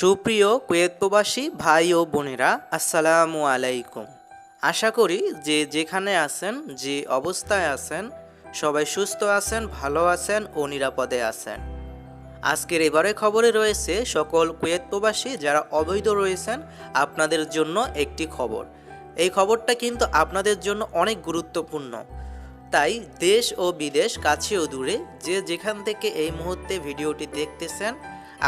সুপ্রিয় কুয়েত প্রবাসী ভাই ও বোনেরা, আসসালামু আলাইকুম। আশা করি যে যেখানে আছেন, যে অবস্থায় আছেন, সবাই সুস্থ আছেন, ভালো আছেন ও নিরাপদে আছেন। আজকের এবারে খবরে রয়েছে সকল কুয়েত প্রবাসী যারা অবৈধ রয়েছেন আপনাদের জন্য একটি খবর। এই খবরটা কিন্তু আপনাদের জন্য অনেক গুরুত্বপূর্ণ। তাই দেশ ও বিদেশ কাছে ও দূরে, যে যেখান থেকে এই মুহূর্তে ভিডিওটি দেখতেছেন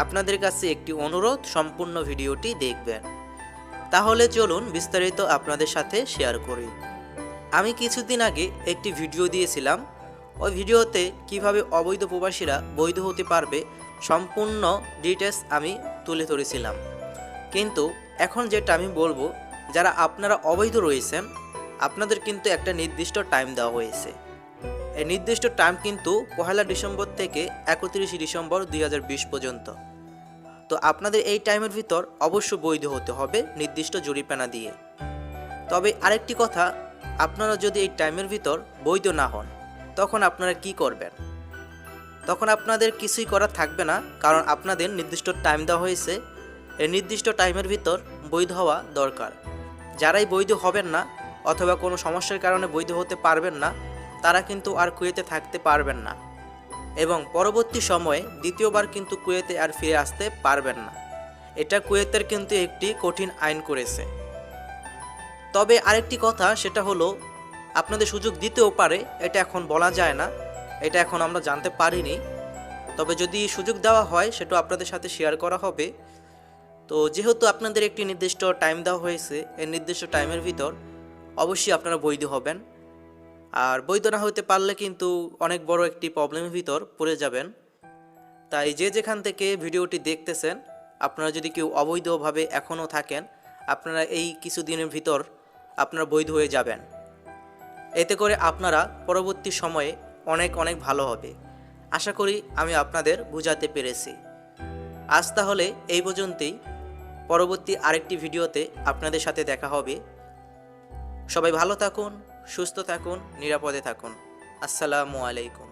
আপনাদের কাছে একটি অনুরোধ, সম্পূর্ণ ভিডিওটি দেখবেন। তাহলে চলুন বিস্তারিত আপনাদের সাথে শেয়ার করি। আমি কিছুদিন আগে একটি ভিডিও দিয়েছিলাম। ওই ভিডিওতে কীভাবে অবৈধ প্রবাসীরা বৈধ হতে পারবে সম্পূর্ণ ডিটেলস আমি তুলে ধরেছিলাম। কিন্তু এখন যেটা আমি বলব, যারা আপনারা অবৈধ রয়েছেন, আপনাদের কিন্তু একটা নির্দিষ্ট টাইম দেওয়া হয়েছে। এই নির্দিষ্ট টাইম কিন্তু পহেলা ডিসেম্বর থেকে একত্রিশে ডিসেম্বর দুই হাজার বিশ পর্যন্ত। তো আপনাদের এই টাইমের ভিতর অবশ্য বৈধ হতে হবে নির্দিষ্ট জরিপানা দিয়ে। তবে আরেকটি কথা, আপনারা যদি এই টাইমের ভিতর বৈধ না হন, তখন আপনারা কি করবেন? তখন আপনাদের কিছুই করার থাকবে না, কারণ আপনাদের নির্দিষ্ট টাইম দেওয়া হয়েছে। এই নির্দিষ্ট টাইমের ভিতর বৈধ হওয়া দরকার। যারাই বৈধ হবেন না, অথবা কোনো সমস্যার কারণে বৈধ হতে পারবেন না, তারা কিন্তু আর কুয়েতে থাকতে পারবেন না। এবং পরবর্তী সময়ে দ্বিতীয়বার কিন্তু কুয়েতে আর ফিরে আসতে পারবেন না। এটা কুয়েতের কিন্তু একটি কঠিন আইন করেছে। তবে আরেকটি কথা, সেটা হলো, আপনাদের সুযোগ দিতেও পারে, এটা এখন বলা যায় না, এটা এখন আমরা জানতে পারিনি। তবে যদি সুযোগ দেওয়া হয়, সেটা আপনাদের সাথে শেয়ার করা হবে। তো যেহেতু আপনাদের একটি নির্দিষ্ট টাইম দেওয়া হয়েছে, এই নির্দিষ্ট টাইমের ভিতর অবশ্যই আপনারা বৈধ হবেন। আর বৈধ না হতে পারলে কিন্তু অনেক বড় একটি প্রবলেমের ভিতর পড়ে যাবেন। তাই যে যেখান থেকে ভিডিওটি দেখতেছেন, আপনারা যদি কেউ অবৈধভাবে এখনও থাকেন, আপনারা এই কিছুদিনের ভিতর আপনারা বৈধ হয়ে যাবেন। এতে করে আপনারা পরবর্তী সময়ে অনেক অনেক ভালো হবে। আশা করি আমি আপনাদের বোঝাতে পেরেছি। আজ তাহলে এই পর্যন্তই। পরবর্তী আরেকটি ভিডিওতে আপনাদের সাথে দেখা হবে। সবাই ভালো থাকুন। সুস্থ থাকুন নিরাপদে থাকুন। আসসালামু আলাইকুম।